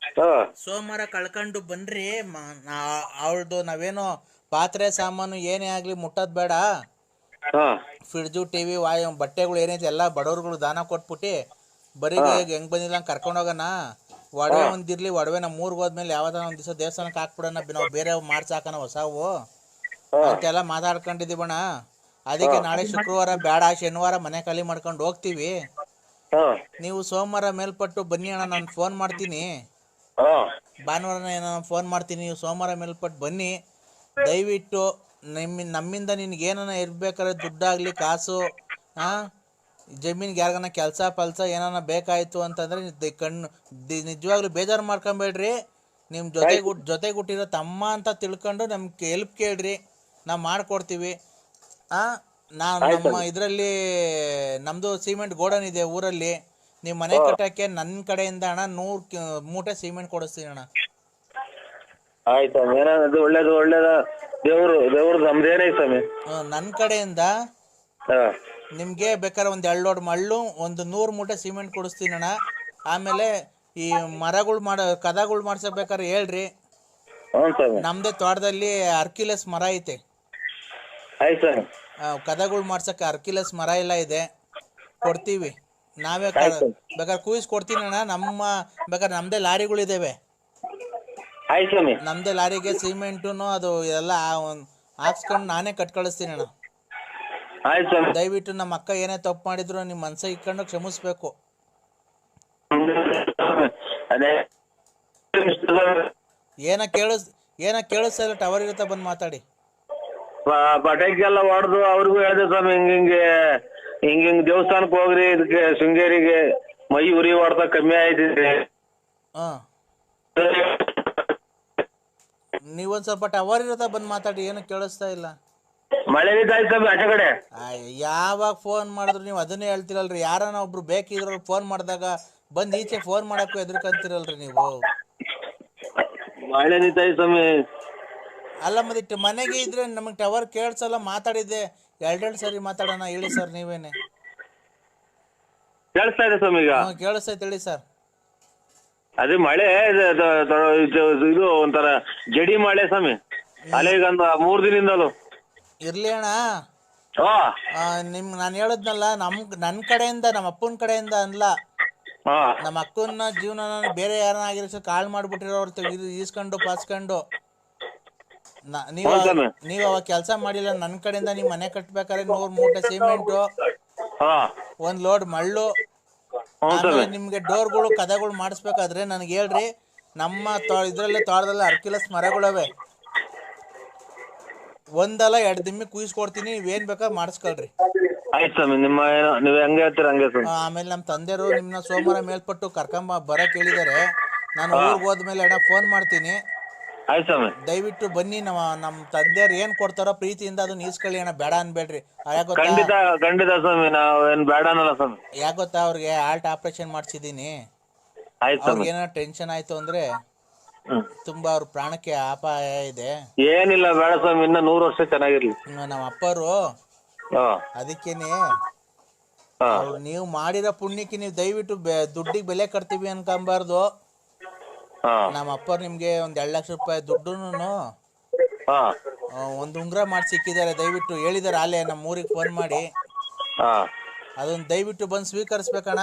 ಹಾ ಸೋಮವಾರ ಕಳ್ಕೊಂಡು ಬನ್ರಿ ಅವಳದು ನಾವೇನೋ ಪಾತ್ರೆ ಸಾಮಾನು ಏನೇ ಆಗ್ಲಿ ಮುಟ್ಟದ್ ಬೇಡ. ಫ್ರಿಡ್ಜು ಟಿವಿ ವಾಯು ಬಟ್ಟೆಗಳು ಏನೈತೆ ಎಲ್ಲ ಬಡವ್ರುಗಳು ದಾನ ಕೊಟ್ಬಿಟ್ಟು ಬರೀ ಹೆಂಗ್ ಬಂದಿಲ್ಲ ಕರ್ಕೊಂಡು ಹೋಗೋಣ. ಒಡವೆ ಒಂದಿರ್ಲಿ ಒಡವೆ ನಮ್ಮ ಊರ್ಗ್ ಹೋದ್ಮೇಲೆ ಯಾವ್ದಾರ ಒಂದ್ ದಿವಸ ದೇವಸ್ಥಾನಕ್ಕೆ ಹಾಕ್ಬಿಡೋಣ ಬೇರೆ ನಾವು ಬೇರೆ ಮಾಡ್ಸಾಕನ ಹೊಸವು ಅಂತೆಲ್ಲ ಮಾತಾಡ್ಕೊಂಡಿದೀವಣ್ಣ ಅದಕ್ಕೆ ನಾಳೆ ಶುಕ್ರವಾರ ಬೇಡ ಶನಿವಾರ ಮನೆ ಖಾಲಿ ಮಾಡ್ಕೊಂಡು ಹೋಗ್ತೀವಿ. ನೀವು ಸೋಮವಾರ ಮೇಲ್ಪಟ್ಟು ಬನ್ನಿ ಅಣ್ಣ ನಾನು ಫೋನ್ ಮಾಡ್ತೀನಿ. ಭಾನುವಾರ ಭಾನುವಾರನ ಏನೋ ಫೋನ್ ಮಾಡ್ತೀನಿ ನೀವು ಸೋಮವಾರ ಮೇಲ್ಪಟ್ಟು ಬನ್ನಿ. ದಯವಿಟ್ಟು ನಿಮ್ಮ ನಮ್ಮಿಂದ ನಿನ್ಗೆ ಏನಾನ ಇರ್ಬೇಕಾದ್ರೆ ದುಡ್ಡಾಗ್ಲಿ ಕಾಸು ಆ? ಜಮೀನ್ಗೆ ಯಾರಿಗಾನ ಕೆಲಸ ಪಲ್ಸ ಏನಾನ ಬೇಕಾಯ್ತು ಅಂತಂದ್ರೆ ದಿ- ಕಣ್ಣು ದಿ- ನಿಜವಾಗ್ಲೂ ಬೇಜಾರು ಮಾಡ್ಕೊಂಬೇಡ್ರಿ. ನಿಮ್ಮ ಜೊತೆ ಜೊತೆ ಹುಟ್ಟಿರೋ ತಮ್ಮ ಅಂತ ತಿಳ್ಕೊಂಡು ನಮ್ಗೆ ಹೆಲ್ಪ್ ಕೇಳ್ರಿ. ನಾವು ಮಾಡ್ಕೊಡ್ತೀವಿ. ಆ? ನಾವು ನಮ್ಮ ಇದರಲ್ಲಿ ನಮ್ಮದು ಸಿಮೆಂಟ್ ಗೋಡನ್ ಇದೆ ಊರಲ್ಲಿ. ನೀವು ಮನೆ ಕಟ್ಟಕ್ಕೆ ನನ್ನ ಕಡೆಯಿಂದ ಅಣ್ಣ ನೂರು ಮೂಟೆ ಸಿಮೆಂಟ್ ಕೊಡಿಸ್ತೀನಿ ಅಣ್ಣ. ಆಯ್ತು ಸ್ವಾಮಿ. ಏನಾದ್ರು ಒಳ್ಳೇದು ಒಳ್ಳೇದ. ದೇವ್ರು ದೇವ್ರು ನಮ್ದೇನೇ ಸ್ವಾಮಿ. ನನ್ನ ಕಡೆಯಿಂದ ಹಾ. ನಿಮಗೆ ಬೇಕಾದ್ರೆ ಒಂದು ಎರಡು ಲೋಡ್ ಮಳ್ಳು ಒಂದು ನೂರ್ ಮೂಟೆ ಸಿಮೆಂಟ್ ಕೊಡಿಸ್ತೀನಿ ಅಣ್ಣ ಆಮೇಲೆ ಈ ಮರಗಳು ಮಾಡ ಕದಗಳು ಮಾಡ್ಸಬೇಕಾದ್ರೆ ಹೇಳ್ರಿ. ಹ್ಞೂ ಸ್ವಾಮಿ. ನಮ್ಮದೇ ತೋಟದಲ್ಲಿ ಅರ್ಕಿಲಸ್ ಮರ ಐತೆ. ಆಯ್ತು ಸ್ವಾಮಿ. ಕದಗಳು ಮಾಡ್ಸಕ್ಕೆ ಅರ್ಕಿಲಸ್ ಮರ ಎಲ್ಲ ಇದೆ. ಕೊಡ್ತೀವಿ. ನಾವೇ ಕ- ಬೇಕಾದ್ರೆ ಕೂಯಿಸ್ ಕೊಡ್ತೀನಿ ಅಣ್ಣ ನಮ್ಮ ಬೇಕಾದ್ರೆ ನಮ್ದೇ ಲಾರಿಗಳಿದ್ದಾವೆ ಆಯ್ತು ಸ್ವಾಮಿ. ನಮ್ಮದೇ ಲಾರಿಗೆ ಸಿಮೆಂಟುನು ಅದು ಎಲ್ಲ ಹಾಕ್ಸ್ಕೊಂಡು ನಾನೇ ಕಟ್ ಕಳಿಸ್ತೀನಿ ಅಣ್ಣ. ಆಯ್ತು ಸ್ವಾಮಿ. ದಯವಿಟ್ಟು ನಮ್ಮ ಅಕ್ಕ ಏನೇ ತಪ್ಪು ಮಾಡಿದ್ರು ನಿಮ್ಮ ಮನ್ಸ ಇಕ್ಕೊಂಡು ಕ್ಷಮಿಸ್ಬೇಕು. ಅದೇ ಏನ ಕೇಳಿಸ್ ಏನ ಕೇಳಿಸ್ತಾ ಟವರ್ ಇರುತ್ತೆ ಬಂದು ಮಾತಾಡಿ. ಪ- ಪಟಾಕಿಯೆಲ್ಲ ಹೊಡೆದು ಅವ್ರಿಗೂ ಹೇಳಿದೆ ಸ್ವಾಮಿ ಹಿಂಗ ಹಿಂಗೆ ಹಿಂಗ ಹಿಂಗ್ ದೇವಸ್ಥಾನಕ್ಕೆ ಹೋಗ್ರಿ ಇದಕ್ಕೆ ಶೃಂಗೇರಿಗೆ ಮೈ ಉರಿ ಹೊಡೆದ ಕಮ್ಮಿ ಆಯ್ತಿದೆ. ಹಾಂ. ನೀವೊಂದು ಸ್ವಲ್ಪ ಟವರ್ ಇರತ್ತ ಬಂದ್ ಮಾತಾಡಿ ಏನು ಕೇಳಿಸ್ತಾ ಇಲ್ಲ. ಮಳೆ ನಿಂತಾಯ್ತು ಸ್ವಾಮಿ ಆಚೆ ಕಡೆ. ಆಯ್, ಯಾವಾಗ ಫೋನ್ ಮಾಡಿದ್ರು ನೀವು ಅದನ್ನೇ ಹೇಳ್ತಿರಲ್ರಿ. ಯಾರನ ಒಬ್ರು ಬೇಕಿದ್ರು ಫೋನ್ ಮಾಡಿದಾಗ ಬಂದ್ ಈಚೆ ಫೋನ್ ಮಾಡಕ್ಕೂ ಎದುರ್ಕಂತಿರಲ್ರಿ ನೀವು. ಮಳೆ ನಿಂತಾಯ್ತು ಸ್ವಾಮಿ. ಅಲ್ಲ ಮದಿಟ್ಟು ಮನೆಗೆ ಇದ್ರೆ ನಮಗೆ ಟವರ್ ಕೇಳಿಸಲ್ಲ ಮಾತಾಡಿದ್ದೆ. ಎರಡೆರಡು ಸರಿ ಮಾತಾಡೋಣ ಹೇಳಿ ಸರ್ ನೀವೇನೆ. ಕೇಳಿಸ್ತಾ ಇದೆ ಸ್ವಾಮಿ ಈಗ. ಕೇಳಿಸ್ತೈತೆ ಹೇಳಿ ಸರ್. ಅದೇ ಮಳೆ ಇದು- ಒಂಥರ ಜಡಿ ಮಳೆ ಸ್ವಾಮಿ. ಒಂದು ಮೂರ್ ದಿನದಿಂದಲೂ. ಇರ್ಲಿ ಅಣ್ಣ. ಆ, ನಿಮ್ ನಾನು ಹೇಳದ್ನಲ್ಲ ನಮ್ ನನ್ನ ಕಡೆಯಿಂದ ನಮ್ಮ ಅಪ್ಪನ ಕಡೆಯಿಂದ ಅಲ್ಲ ಹಾ. ನಮ್ಮ ಅಕ್ಕನ ಜೀವನ ಬೇರೆ ಯಾರನ್ನ ಕಾಲ್ ಮಾಡ್ಬಿಟ್ಟಿರೋ ಅವ್ರು ಈಸ್ಕೊಂಡು ಪಾಸ್ಕೊಂಡು. ನ- ನೀವು. ನೀವು ಅವಾಗ ಕೆಲಸ ಮಾಡಿಲ್ಲ ನನ್ನ ಕಡೆಯಿಂದ ನೀವು ಮನೆ ಕಟ್ಬೇಕಾದ್ರೆ ನೂರು ಮೂಟೆ ಸಿಮೆಂಟು. ಹಾ. ಒಂದ್ ಲೋಡ್ ಮಳ್ಳು. ಆಮೇಲೆ ನಿಮ್ಗೆ ಡೋರ್ಗಳು ಕದಗಳು ಮಾಡಿಸ್ಬೇಕಾದ್ರೆ ನನಗೆ ಹೇಳ್ರಿ ನಮ್ಮ ತೋ ಇದ್ರಲ್ಲಿ ತೋಟದಲ್ಲಿ ಅರ್ಕಿಲಸ್ ಮರಗಳವೆ. ಒಂದಲ್ಲ ಎರಡು ದಿಮ್ಮಿ ಕುಯ್ಸ್ಕೊಡ್ತೀನಿ ನೀವೇನ್ ಬೇಕಾದ್ರೆ ಮಾಡಿಸ್ಕೊಳ್ರಿ. ಆಯ್ತು ಸ್ವಾಮಿ ನಿಮ್ಮ ಏನೋ ನೀವ್ ಹೆಂಗೆ ಹೇಳ್ತೀರ ಹಂಗೆ ಸ್ವಾಮಿ. ಆ, ಆಮೇಲೆ ನಮ್ಮ ತಂದೆಯವರು ನಿಮ್ಮನ್ನ ಸೋಮವಾರ ಮೇಲ್ಪಟ್ಟು ಕರ್ಕೊಂಬ ಬರಕ್ ಹೇಳಿದಾರೆ ನಾನು ಊರಿಗೆ ಹೋದ್ಮೇಲೆ ಅಣ್ಣ ಫೋನ್ ಮಾಡ್ತೀನಿ. ಆಯ್ತು ಸ್ವಾಮಿ. ದಯವಿಟ್ಟು ಬನ್ನಿ ನಮ್ಮ ನಮ್ಮ ತಂದೆಯವ್ರು ಏನ್ ಕೊಡ್ತಾರೋ ಪ್ರೀತಿಯಿಂದ ಅದನ್ನ ಈಸ್ಕೊಳ್ಳಿ ಅಣ್ಣ ಬೇಡ ಅನ್ಬೇಡ್ರಿ. ಯಾಕ ಗೊತ್ತಾ? ಖಂಡಿತ ಖಂಡಿತ ಸ್ವಾಮಿ ನಾವ್ ಏನ್ ಬೇಡ ಅನ್ನಲ್ಲ ಸ್ವಾಮಿ. ಯಾಕೆ ಗೊತ್ತಾ ಅವ್ರಿಗೆ ಹಾರ್ಟ್ ಆಪರೇಷನ್ ಮಾಡ್ಸಿದೀನಿ ಆಯ್ತು ಸ್ವಾಮಿ. ಅವ್ರಿಗೆ ಏನೋ ಟೆನ್ಷನ್ ಆಯ್ತು ಅಂದ್ರೆ ಹ್ಮ್. ತುಂಬಾ ಅವ್ರ ಪ್ರಾಣಕ್ಕೆ ಅಪಾಯ ಇದೆ. ಏನಿಲ್ಲ ಬೇಡ ಸ್ವಾಮಿ ಇನ್ನ ನೂರು ವರ್ಷ ಚೆನ್ನಾಗಿರ್ಲಿ. ಇನ್ನು ನಮ್ಮ ಅಪ್ಪರು ಹಾ. ಅದಕ್ಕೇನೆ ಹಾ. ಅವ್ರು ನೀವು ಮಾಡಿರೋ ಪುಣ್ಯಕ್ಕೆ ನೀವು ದಯವಿಟ್ಟು ಬೆ- ದುಡ್ಡಿಗೆ ಬೆಲೆ ಕಟ್ತೀವಿ ಅನ್ಕೊಂಬಾರ್ದು. ಹಾ. ನಮ್ಮ ಅಪ್ಪ ನಿಮ್ಗೆ ಒಂದ್ ಎರಡ್ ಲಕ್ಷ ರೂಪಾಯಿ ದುಡ್ಡುನು ಹಾ. ಒಂದು ಉಂಗುರ ಮಾಡಿ ಸಿಕ್ಕಿದ್ದಾರೆ. ದಯವಿಟ್ಟು ಹೇಳಿದಾರೆ ಅಲ್ಲೇ ನಮ್ಮ ಊರಿಗೆ ಫೋನ್ ಮಾಡಿ. ಹಾ. ಅದನ್ನ ದಯವಿಟ್ಟು ಬಂದು ಸ್ವೀಕರಿಸ್ಬೇಕಣ.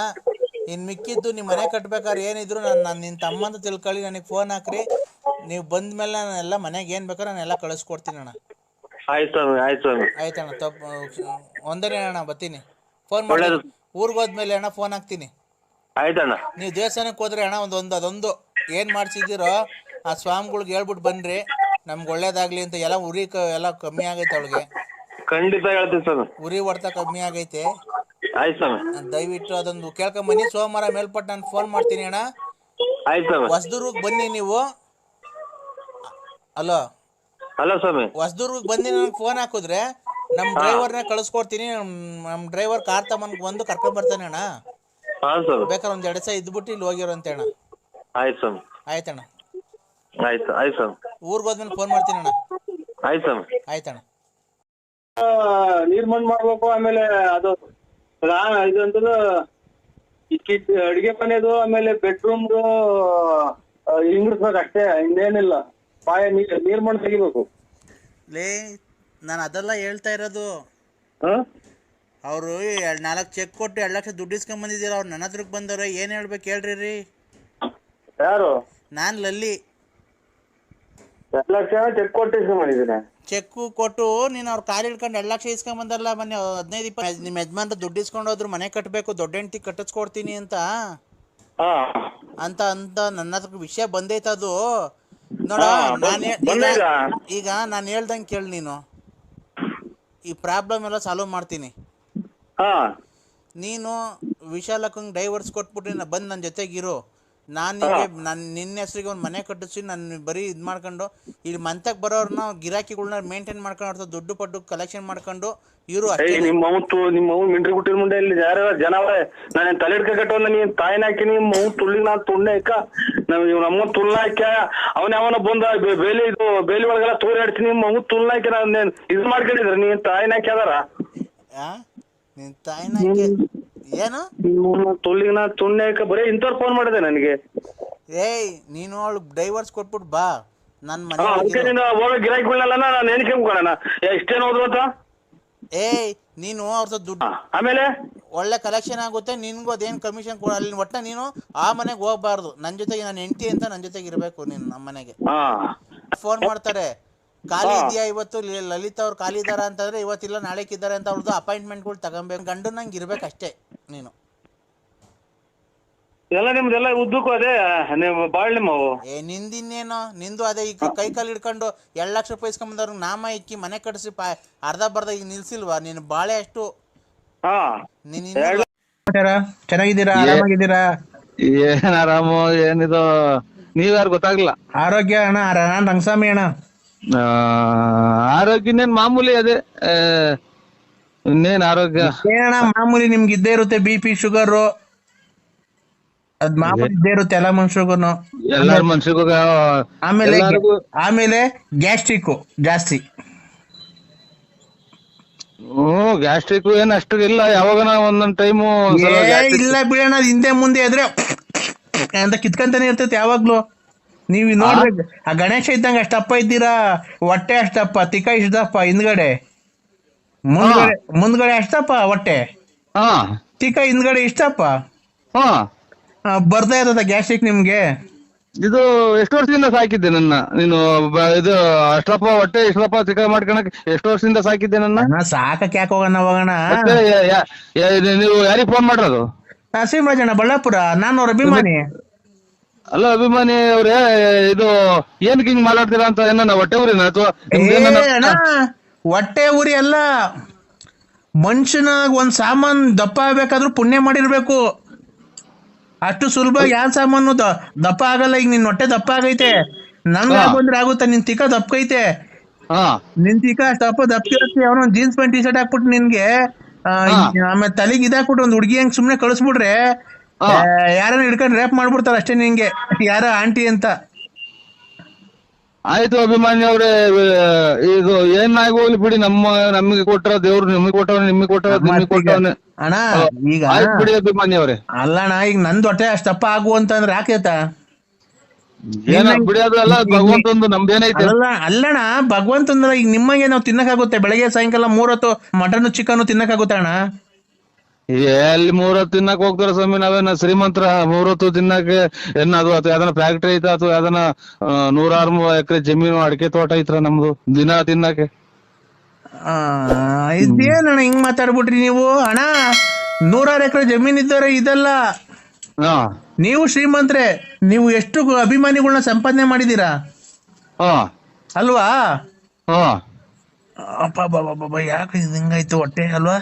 ಇನ್ ಮಿಕ್ಕಿದ್ದು ನಿಮ್ ಮನೆ ಕಟ್ಬೇಕಾದ್ರೆ ಏನಿದ್ರು ನಾನು ನಾನು ನಿನ್ ತಮ್ಮ ಅಂತ ತಿಳ್ಕೊಳ್ಳಿ ನನಗೆ ಫೋನ್ ಹಾಕ್ರಿ. ನೀವು ಬಂದ ಮೇಲೆ ನಾನೆಲ್ಲ ಮನೆಗೆ ಏನ್ ಬೇಕಾದ್ರೆ ನಾನೆಲ್ಲ ಕಳಿಸ್ಕೊಡ್ತೀನಿ ಅಣ್ಣ ಆಯ್ತು ಸ್ವಾಮಿ ಆಯ್ತು ಸ್ವಾಮಿ. ಆಯ್ತಣ್ಣ ತಪ್ಪು ಒಂದನೇ ಅಣ್ಣ ಬರ್ತೀನಿ. ಫೋನ್ ಮಾಡಿ. ಒಳ್ಳೇದು. ಊರಿಗೆ ಹೋದ್ಮೇಲೆ ಅಣ್ಣ ಫೋನ್ ಹಾಕ್ತೀನಿ. ಆಯ್ತಣ್ಣ. ನೀವು ದೇವಸ್ಥಾನಕ್ಕೆ ಹೋದ್ರೆ ಅಣ್ಣ ಒಂದು ಒಂದು ಅದೊಂದು. ಏನು ಮಾಡ್ಸಿದ್ದೀರೋ ಆ ಸ್ವಾಮಿಗಳ್ಗೆ ಹೇಳ್ಬಿಟ್ಟು ಬನ್ರಿ. ನಮ್ಗೆ ಒಳ್ಳೇದಾಗ್ಲಿ ಅಂತ ಎಲ್ಲ ಉರಿ ಕ ಎಲ್ಲ ಕಮ್ಮಿ ಆಗೈತೆ ಅವಳಿಗೆ. ಖಂಡಿತ ಹೇಳ್ತೀನಿ ಸ್ವಾಮಿ. ಉರಿ ಹೊಡೆತ ಕಮ್ಮಿ ಆಗೈತೆ. ಆಯ್ತು ಸ್ವಾಮಿ. ದಯವಿಟ್ಟು ಅದೊಂದು ಕೇಳ್ಕೊಂಬನ್ನಿ ಸೋಮವಾರ ಮೇಲ್ಪಟ್ಟು ನಾನು ಫೋನ್ ಮಾಡ್ತೀನಿ ಅಣ್ಣ. ಆಯ್ತು ಸ್ವಾಮಿ. ಹೊಸದುರ್ಗ್ ಬನ್ನಿ ನೀವು. ಅಲೋ. ಹಲೋ ಸ್ವಾಮಿ. ಹೊಸದುರ್ಗ ಬಂದು ನನಗೆ ಫೋನ್ ಹಾಕಿದ್ರೆ ನಮ್ಮ ಡ್ರೈವರ್ನ ಕಳಿಸ್ಕೊಡ್ತೀನಿ. ನಮ್ಮ ಡ್ರೈವರ್ ಕಾರ್ ತಮ್ಮನ್ಗೆ ಬಂದು ಕರ್ಕೊಂಡ್ ಬರ್ತಾನೆ ಅಣ್ಣ. ಹಾ ಸ್ವಾಮಿ. ಬೇಕಾದ್ರೆ ಒಂದ್ ಎರಡು ಸಹ ಇದ್ಬಿಟ್ಟು ಇಲ್ಲಿ ಹೋಗಿರಂತೆ ಅಣ್ಣ. ಆಯ್ತು ಸ್ವಾಮಿ. ಆಯ್ತಣ್ಣ ಆಯ್ತು ಆಯ್ತು ಸ್ವಾಮಿ. ಊರಿಗೆ ಹೋದ್ಮೇಲೆ ಫೋನ್ ಮಾಡ್ತೀನಿ ಅಣ್ಣ. ಆಯ್ತು ಸ್ವಾಮಿ. ಆಯ್ತಣ್ಣ ನೀರ್ ಮಣ್ಣು ಮಾಡ್ಬೇಕು ಆಮೇಲೆ ಅದು ರಾ- ಇದಂತದು ಈ ಕಿಚ್ ಅಡಿಗೆ ಮನೆದು ಆಮೇಲೆ ಬೆಡ್ರೂಮ್ ಇಂಗ್ಲಿಷ್ ಅಷ್ಟೇ ಇನ್ನೇನಿಲ್ಲ ಪಾಯ ನೀರ್ ನೀರ್ ಮಣ್ಣು ತೆಗಿಬೇಕು. ಲೇ ನಾನು ಅದೆಲ್ಲ ಹೇಳ್ತಾ ಇರೋದು. ಆ ಅವರು ಎರಡು ನಾಲ್ಕು ಚೆಕ್ ಕೊಟ್ಟು ಎರಡು ಲಕ್ಷ ದುಡ್ಡು ಇಸ್ಕೊಂಡ್ ಬಂದಿದ್ದೀರ ಅವ್ರು ನನ್ನ ಹತ್ರಕ್ಕೆ ಬಂದವ್ರೆ ಏನು ಹೇಳ್ಬೇಕು ಹೇಳ್ರಿ ರೀ. ಯಾರು? ನಾನು ಲಲ್ಲಿ. ಎರಡು ಲಕ್ಷ ಚೆಕ್ ಕೊಟ್ಟು ಮಾಡಿದ್ದೀನಿ ಚೆಕ್ಕು ಕೊಟ್ಟು ನೀನು ಅವ್ರ ಕಾಲು ಹಿಡ್ಕೊಂಡು ಎಲ್ಲ ಲಕ್ಷ ಇಸ್ಕೊಂಡ್ ಬಂದಲ್ಲ ಮೊನ್ನೆ ಹದಿನೈದು ಇಪ್ಪತ್ತು ನಿಮ್ಮ ಯಜಮಾನ್ರು ದುಡ್ಡು ಇಸ್ಕೊಂಡು ಹೋದ್ರು ಮನೆ ಕಟ್ಟಬೇಕು ದೊಡ್ಡ ಹೆಂಡತಿ ಕಟ್ಟಿಸ್ಕೊಡ್ತೀನಿ ಅಂತ. ಹಾ. ಅಂತ ಅಂತ ನನ್ನ ಹತ್ರ ವಿಷಯ ಬಂದೈತೆ ಅದು. ನೋಡ ನಾನು? ಈಗ ನಾನು ಹೇಳ್ದಂಗೆ ಕೇಳಿ ನೀನು. ಈ ಪ್ರಾಬ್ಲಮ್ ಎಲ್ಲ ಸಾಲ್ವ್ ಮಾಡ್ತೀನಿ. ಹಾ. ನೀನು ವಿಶಾಲಕ್ಕಂಗೆ ಡೈವರ್ಸ್ ಕೊಟ್ಬಿಟ್ಟು ನಾ ಬಂದು ನನ್ನ ಜೊತೆಗಿರು ನಾನು ನಿಮಗೆ ನನ್ನ ನಿನ್ನ ಹೆಸರಿಗೆ ಒಂದು ಮನೆ ಕಟ್ಟಿಸಿ ನಾನು ಬರೀ ಇದು ಮಾಡ್ಕೊಂಡು ಇಲ್ಲಿ ಮಂತಕ್ಕೆ ಬರೋರ್ನ ಗಿರಾಕಿಗಳನ್ನ ಮೇಂಟೈನ್ ಮಾಡ್ಕೊಂಡು ದುಡ್ಡು ಪಡ್ಡು ಕಲೆಕ್ಷನ್ ಮಾಡ್ಕೊಂಡು ಇರು ಏಯ್ ನಿಮ್ಮ ಅವತ್ತು ನಿಮ್ಮ ಅವ್ ಮಿಂಟ್ರಿ ಗುಟ್ಟಿನ ಮುಂದೆ ಇಲ್ಲಿ ಯಾರ ಜನ ಅವರೇ ನಾನು ತಲೆ ಹಿಡ್ಕಟ್ಟು ನೀನ್ ತಾಯಿನ ಹಾಕಿ ನಿಮ್ಮ ಅವ್ ತುಳ್ಳಿ ನಾ ತುಣ್ಣೆ ಇಕ್ಕ ನಾವ್ ಇವ್ ನಮ್ಮ ತುಳ್ಳ ಹಾಕ ಅವನ ಅವನ ಬಂದ ಬೆ- ಬೇಲಿ ಇದು ಬೇಲಿ ಒಳಗೆಲ್ಲ ತೂರಾಡ್ಸಿ ನಿಮ್ಮ ಅವ್ ತುಳ್ಳ ಹಾಕಿ ನಾನು ಇದು ಮಾಡ್ಕೊಂಡಿದ್ರ ನೀನ್ ತಾಯಿನ ಹಾಕಿ ಅದಾರ? ಆ? ನಿನ್ನ ತಾಯಿನ ಏನು? ನಿಮ್ಮ ತುಳ್ಳಿಗೆ ನಾ ತುಣ್ಣೆ ಇಕ್ಕ ಬರೀ ಇಂಥವ್ರು ಫೋನ್ ಮಾಡಿದೆ ನನಗೆ. ಏಯ್ ನೀನು ಅವಳು ಡೈವರ್ಸ್ ಕೊಟ್ಬಿಟ್ಟು ಬಾ. ನನ್ನ ಮನೆ ಅದಕ್ಕೆ ನೀನು ಹೋಗೋ ಗಿರಾಕಿಗಳನ್ನೆಲ್ಲ ನಾನು ಎಣಿಸ್ಕೊಂಡ್ಕೊಳ್ಳೋಣ ಎಷ್ಟೇನು ಹೋದ್ರು ಅಂತ? ಏಯ್ ನೀನು ಅವ್ರ ದುಡ್ಡು ಆಮೇಲೆ? ಒಳ್ಳೆ ಕಲೆಕ್ಷನ್ ಆಗುತ್ತೆ ನಿನ್ಗೂ ಅದೇನ್ ಕಮಿಷನ್ ಕೊಡ ಅಲ್ಲಿ ಒಟ್ಟ ನೀನು ಆ ಮನೆಗೆ ಹೋಗ್ಬಾರ್ದು. ನನ್ನ ಜೊತೆಗೆ ನಾನು ಹೆಂಡತಿ ಅಂತ ನನ್ನ ಜೊತೆಗೆ ಇರಬೇಕು ನೀನು ನಮ್ಮ ಮನೆಗೆ. ಫೋನ್ ಮಾಡ್ತಾರೆ. ಖಾಲಿ ಇದೆಯಾ ಇವತ್ತು? ಲಲಿತ ಲಲಿತ್ ಅವ್ರು ಖಾಲಿ ಇದಾರ ಅಂತಂದ್ರೆ ಇವತ್ತಿಲ್ಲ ನಾಳೆಕಿದ್ದಾರೆ ಅಂತ ಅವ್ರದ್ದು ಅಪಾಯಿಂಟ್ಮೆಂಟ್ಗಳು ತಗೊಬೇಕು ಗಂಡು ನಂಗೆ ಇರ್ಬೇಕಷ್ಟೇ ನೀನು. ಎಲ್ಲ ನಿಮ್ದೆಲ್ಲ ಉದ್ದಕ್ಕೂ ಅದೇ ನೀವು ಬಾಳ್ ನಿಮ್ಮವು ಏ ನಿಂದಿನ್ನೇನು ನಿಂದು ಅದೇ ಈಗ ಕೈ ಕಾಲು ಹಿಡ್ಕೊಂಡು ಎರಡು ಲಕ್ಷ ರೂಪಾಯಿ ಇಸ್ಕೊಂಬಂದವ್ರು ನಾಮ ಇಕ್ಕಿ ಮನೆ ಕಟ್ಸಿ ಪಾ ಅರ್ಧ ಬರ್ದ ಈಗ ನಿಲ್ಸಿಲ್ವಾ? ನೀನು ಬಾಳೆ ಅಷ್ಟು. ಹಾ. ನೀನು ಇನ್ನೂ ಚೆನ್ನಾಗಿದ್ದೀರಾ? ಆರಾಮಾಗಿದ್ದೀರಾ? ಏನ್ ಆರಾಮು? ಏನಿದು ನೀವ್ಯಾರು ಗೊತ್ತಾಗ್ಲಿಲ್ಲ. ಆರೋಗ್ಯ ಅಣ್ಣ ನಾನ್ ರಂಗಸ್ವಾಮಿ ಅಣ್ಣ. ಆ, ಆರೋಗ್ಯ ಇನ್ನೇನ್ ಮಾಮೂಲಿ ಅದೇ ಇನ್ನೇನ್ ಆರೋಗ್ಯ? ಏನ ಮಾಮೂಲಿ ನಿಮ್ಗೆ ಇದ್ದೇ ಇರುತ್ತೆ ಬಿ ಪಿ ಶುಗರ್ ಅದ್ ಮಾಮೂಲಿ ಇದ್ದೇ ಇರುತ್ತೆ ಎಲ್ಲ ಮನುಷ್ಯರಿಗೂನು. ಎಲ್ಲಾರ ಮನ್ಸಿಗೂ ಆಮೇಲೆ ಆಮೇಲೆ ಗ್ಯಾಸ್ಟ್ರಿಕ್ ಜಾಸ್ತಿ. ಹ್ಮ್ ಗ್ಯಾಸ್ಟ್ರಿಕ್ ಏನ್ ಅಷ್ಟು ಇಲ್ಲ ಯಾವಾಗನ ಒಂದೊಂದ್ ಟೈಮು ಇಲ್ಲ ಬಿಡೋಣ ಹಿಂದೆ ಮುಂದೆ ಆದ್ರೆ ಅಂತ ಕಿತ್ಕೊಂತಾನೆ ಇರ್ತೈತೆ ಯಾವಾಗ್ಲೂ. ನೀವ್ ನೋಡ್ರಿ. ಆ. ಗಣೇಶ ಇದ್ದಂಗ ಅಷ್ಟಪ್ಪ ಇದ್ದೀರಾ? ಹೊಟ್ಟೆ ಅಷ್ಟಪ್ಪ ತಿಕ್ಕ ಇಷ್ಟಪ್ಪ ಹಿಂದ್ಗಡೆ? ಮುಂದ್ಗಡೆ ಮುಂದ್ಗಡೆ ಅಷ್ಟಪ್ಪ ಹೊಟ್ಟೆ? ಹಾ. ತಿಕ್ಕ ಹಿಂದ್ಗಡೆ ಇಷ್ಟಪ್ಪ ಬರ್ತಾ ಇರೋದ ಗ್ಯಾಸ್ಟ್ರಿಕ್ ನಿಮ್ಗೆ? ಇದು ಎಷ್ಟು ವರ್ಷದಿಂದ ಸಾಕಿದ್ದೆ ನನ್ನ? ನೀನು ಇದು ಅಷ್ಟಪ್ಪ ಹೊಟ್ಟೆ ಇಷ್ಟಪ್ಪ ಚಿಕ್ಕ ಮಾಡ್ಕೊಳಕ್ ಎಷ್ಟು ವರ್ಷದಿಂದ ಸಾಕಿದ್ದೆ ನನ್ನ? ಸಾಕಕ್ಕೆ ಸಾಕಕ್ ಯಾಕೆ ಹೋಗೋಣ ಹೋಗೋಣ? ನೀವು ಯಾರಿಗ್ ಫೋನ್ ಮಾಡಿರೋದು? ನರಸಿಂಹರಾಜಣ್ಣ ಬಳ್ಳಾಪುರ ನಾನು ಅವ್ರ ಅಭಿಮಾನಿ ಅಲ್ಲ ಅಭಿಮಾನಿ ಅವ್ರೇ ಇದು ಏನ್ ಹಿಂಗ್ ಮಾತಾಡ್ತೀರಾ ಅಂತ ಏನ ಹೊಟ್ಟೆ ಊರಿನ ಅಥವಾ ಹೊಟ್ಟೆ ಊರಿ ಅಲ್ಲ ಮನುಷ್ಯನ ಒಂದ್ ಸಾಮಾನ್ ದಪ್ಪ ಆಗ್ಬೇಕಾದ್ರೂ ಪುಣ್ಯ ಮಾಡಿರ್ಬೇಕು ಅಷ್ಟು ಸುಲಭ ಯಾವ ಸಾಮಾನು ದಪ್ಪ ಆಗಲ್ಲ ಈಗ ನಿನ್ ಹೊಟ್ಟೆ ದಪ್ಪ ಆಗೈತೆ ನನ್ಗೆ. ಬಂದ್ರೆ ಆಗುತ್ತಾ ನಿನ್ ತಿಕ್ಕ ದಪ್ಪಕೈತೆ ಹಾ ನಿನ್ ತಿಕ್ಕ ಅಷ್ಟು ದಪ್ಪ ದಪ್ಪಿರತ್ತೆ ಅವನ ಜೀನ್ಸ್ ಪ್ಯಾಂಟ್ ಟಿ ಶರ್ಟ್ ಹಾಕ್ಬಿಟ್ಟು ನಿನ್ಗೆ. ಆಮೇಲೆ ತಲೆಗೆ ಇದಾಕ್ಬಿಟ್ಟು ಒಂದ್ ಹುಡುಗಿ ಹಂಗ್ ಸುಮ್ನೆ ಕಳಿಸ್ಬಿಟ್ರೆ. ಯಾರನ್ನ ಹಿಡ್ಕೊಂಡು ರೇಪ್ ಮಾಡ್ಬಿಡ್ತಾರ ಅಷ್ಟೇ ನಿಂಗೆ. ಯಾರ ಆಂಟಿ ಅಂತ? ಆಯ್ತು ಅಭಿಮಾನಿ ಅವ್ರೆ ಇದು ಏನ್ ಹೋಗ್ಲಿ ಬಿಡಿ ನಮ್ಮ ನಮಗೆ ಕೊಟ್ಟರ ದೇವ್ರು ನಿಮಗೆ ಕೊಟ್ಟವ್ರು ನಿಮಗೆ ಕೊಟ್ಟವ್ರ ನಿಮಗೆ ಕೊಟ್ಟವನೆ. ಅಣ್ಣ ಈಗ ಆಯ್ತು ಬಿಡಿ ಅಭಿಮಾನಿ ಅವ್ರೆ. ಅಲ್ಲಣ್ಣ ಈಗ ನಂದ್ ಹೊಟ್ಟೆ ಅಷ್ಟಪ್ಪ ಆಗು ಅಂತಂದ್ರೆ ಯಾಕೇತ ಏನ ಬಿಡಿ ಅದು ಎಲ್ಲ ಭಗವಂತಂದು ನಮ್ದೇನೈತೆ ಅಲ್ಲ ಅಲ್ಲಣ್ಣ ಭಗವಂತಂದ್ರ ಈಗ ನಿಮಗೆ ನಾವು ತಿನ್ನಕ್ಕಾಗುತ್ತೆ. ಬೆಳಗ್ಗೆ ಸಾಯಂಕಾಲ ಮೂರೊತ್ತು ಮಟನ್ ಚಿಕನ್ ತಿನ್ನಕ್ಕಾಗುತ್ತೆ ಅಣ್ಣ. ಎಲ್ಲಿ ಮೂರೊತ್ತು ತಿನ್ನಕ್ ಹೋಗ್ತಾರ ಸ್ವಾಮಿ? ನಾವೇನ ಶ್ರೀಮಂತರ ಮೂರೊತ್ತು ತಿನ್ನಕ್ಕೆ ಏನ್ ಅದು ಅಥವಾ ಯಾವ್ದನ ಫ್ಯಾಕ್ಟ್ರಿ ಐತ ಅಥವಾ ಯಾವ್ದನ ನೂರಾರು ಎಕರೆ ಜಮೀನು ಅಡಿಕೆ ತೋಟ ಐತ್ರ ನಮ್ದು ದಿನ ತಿನ್ನಕ್ಕೆ? ಆ, ಇದೇನಣ್ಣ ಹಿಂಗ್ ಮಾತಾಡ್ಬಿಟ್ರಿ ನೀವು? ಅಣ್ಣ ನೂರಾರು ಎಕರೆ ಜಮೀನ್ ಇದ್ದಾರೆ ಇದೆಲ್ಲ. ನೀವು ಶ್ರೀಮಂತ್ರೆ ನೀವು ಎಷ್ಟು ಅಭಿಮಾನಿಗಳನ್ನ ಸಂಪಾದನೆ ಮಾಡಿದೀರಾ ಹಾ. ಅಲ್ವಾ? ಹಾ. ಅಪ್ಪ ಬಾಬಾ ಯಾಕೆ ಇದು ಹಿಂಗಾಯ್ತು ಹೊಟ್ಟೆ ಅಲ್ವಾ?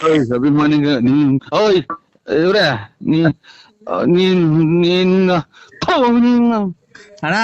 ಓಯ್ ಅಭಿಮಾನಿಗ ನೀನ್ ಓಯ್ ಇವ್ರೆ ನೀ ನೀನ್ ನೀನ್ ಅಣ್ಣ